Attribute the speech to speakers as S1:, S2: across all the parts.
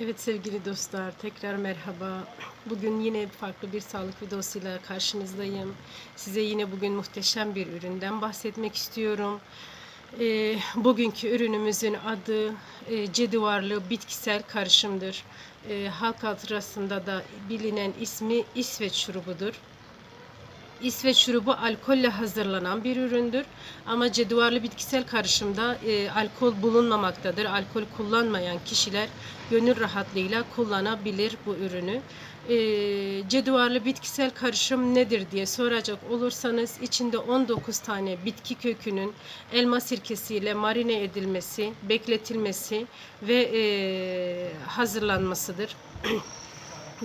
S1: Evet sevgili dostlar tekrar merhaba. Bugün yine farklı bir sağlık videosuyla karşınızdayım. Size yine bugün muhteşem bir üründen bahsetmek istiyorum. Ee, bugünkü ürünümüzün adı e, cedivarlı bitkisel karışımdır. Ee, halk arasında da bilinen ismi İsveç şurubudur. İsveç şurubu alkolle hazırlanan bir üründür. Ama cedvarlı bitkisel karışımda e, alkol bulunmamaktadır. Alkol kullanmayan kişiler gönül rahatlığıyla kullanabilir bu ürünü. E, cedvarlı bitkisel karışım nedir diye soracak olursanız içinde 19 tane bitki kökünün elma sirkesiyle marine edilmesi, bekletilmesi ve e, hazırlanmasıdır.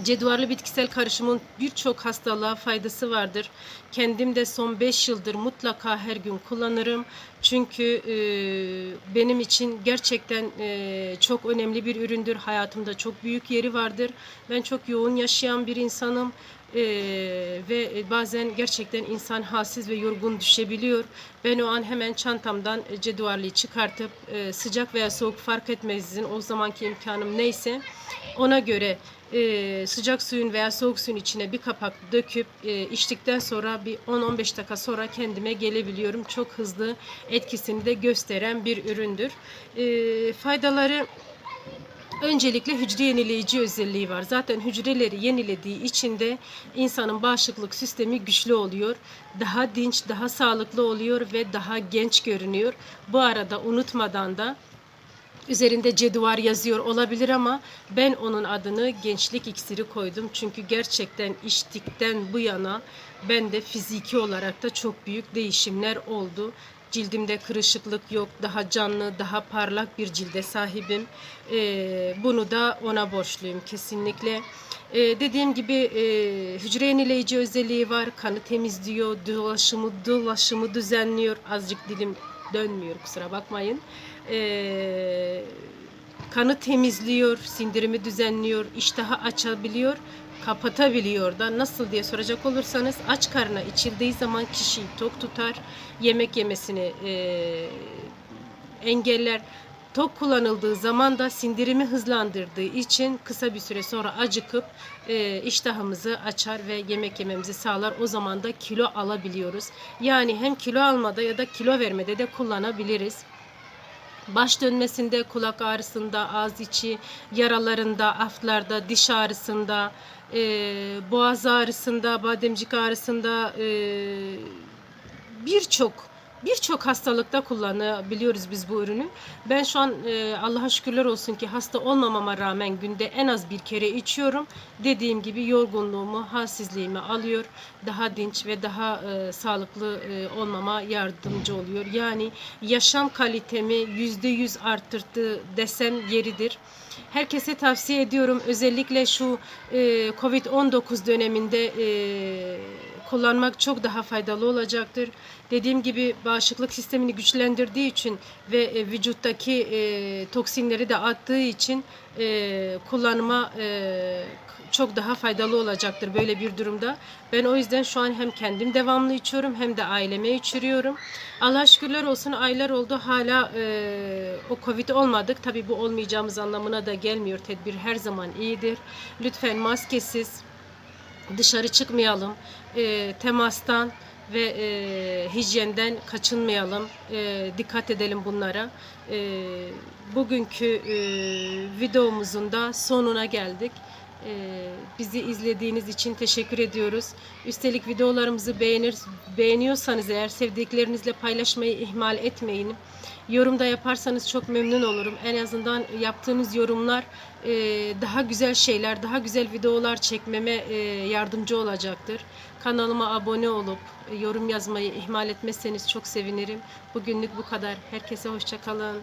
S1: Cedvarlı bitkisel karışımın birçok hastalığa faydası vardır. Kendim de son 5 yıldır mutlaka her gün kullanırım. Çünkü e, benim için gerçekten e, çok önemli bir üründür. Hayatımda çok büyük yeri vardır. Ben çok yoğun yaşayan bir insanım. Ee, ve bazen gerçekten insan halsiz ve yorgun düşebiliyor. Ben o an hemen çantamdan cedvarlıyı çıkartıp e, sıcak veya soğuk fark etmeksizin o zamanki imkanım neyse ona göre e, sıcak suyun veya soğuk suyun içine bir kapak döküp e, içtikten sonra bir 10-15 dakika sonra kendime gelebiliyorum. Çok hızlı etkisini de gösteren bir üründür. E, faydaları Öncelikle hücre yenileyici özelliği var. Zaten hücreleri yenilediği için de insanın bağışıklık sistemi güçlü oluyor. Daha dinç, daha sağlıklı oluyor ve daha genç görünüyor. Bu arada unutmadan da üzerinde ceduvar yazıyor olabilir ama ben onun adını gençlik iksiri koydum. Çünkü gerçekten içtikten bu yana ben de fiziki olarak da çok büyük değişimler oldu. Cildimde kırışıklık yok. Daha canlı, daha parlak bir cilde sahibim. Ee, bunu da ona borçluyum kesinlikle. Ee, dediğim gibi e, hücre yenileyici özelliği var. Kanı temizliyor, dolaşımı dolaşımı düzenliyor. Azıcık dilim dönmüyor kusura bakmayın. Ee, kanı temizliyor, sindirimi düzenliyor, iştahı açabiliyor, kapatabiliyor da nasıl diye soracak olursanız aç karnına içildiği zaman kişiyi tok tutar, yemek yemesini e, engeller. Tok kullanıldığı zaman da sindirimi hızlandırdığı için kısa bir süre sonra acıkıp e, iştahımızı açar ve yemek yememizi sağlar. O zaman da kilo alabiliyoruz. Yani hem kilo almada ya da kilo vermede de kullanabiliriz. Baş dönmesinde, kulak ağrısında, ağız içi yaralarında, aflarda, diş ağrısında, e, boğaz ağrısında, bademcik ağrısında e, birçok birçok hastalıkta kullanabiliyoruz biz bu ürünü. Ben şu an e, Allah'a şükürler olsun ki hasta olmamama rağmen günde en az bir kere içiyorum. Dediğim gibi yorgunluğumu, halsizliğimi alıyor. Daha dinç ve daha e, sağlıklı e, olmama yardımcı oluyor. Yani yaşam kalitemi yüzde yüz arttırdı desem yeridir. Herkese tavsiye ediyorum. Özellikle şu e, Covid-19 döneminde e, kullanmak çok daha faydalı olacaktır. Dediğim gibi bağışıklık sistemini güçlendirdiği için ve e, vücuttaki e, toksinleri de attığı için e, e, çok daha faydalı olacaktır böyle bir durumda. Ben o yüzden şu an hem kendim devamlı içiyorum hem de aileme içiriyorum. Allah şükürler olsun aylar oldu hala e, o Covid olmadık. Tabii bu olmayacağımız anlamına da gelmiyor. Tedbir her zaman iyidir. Lütfen maskesiz dışarı çıkmayalım. E, temastan ve e, hijyenden kaçınmayalım. E, dikkat edelim bunlara. E, bugünkü e, videomuzun da sonuna geldik. E, bizi izlediğiniz için teşekkür ediyoruz. Üstelik videolarımızı beğenir, beğeniyorsanız eğer sevdiklerinizle paylaşmayı ihmal etmeyin. Yorumda yaparsanız çok memnun olurum. En azından yaptığınız yorumlar e, daha güzel şeyler, daha güzel videolar çekmeme e, yardımcı olacaktır. Kanalıma abone olup e, yorum yazmayı ihmal etmezseniz çok sevinirim. Bugünlük bu kadar. Herkese hoşçakalın.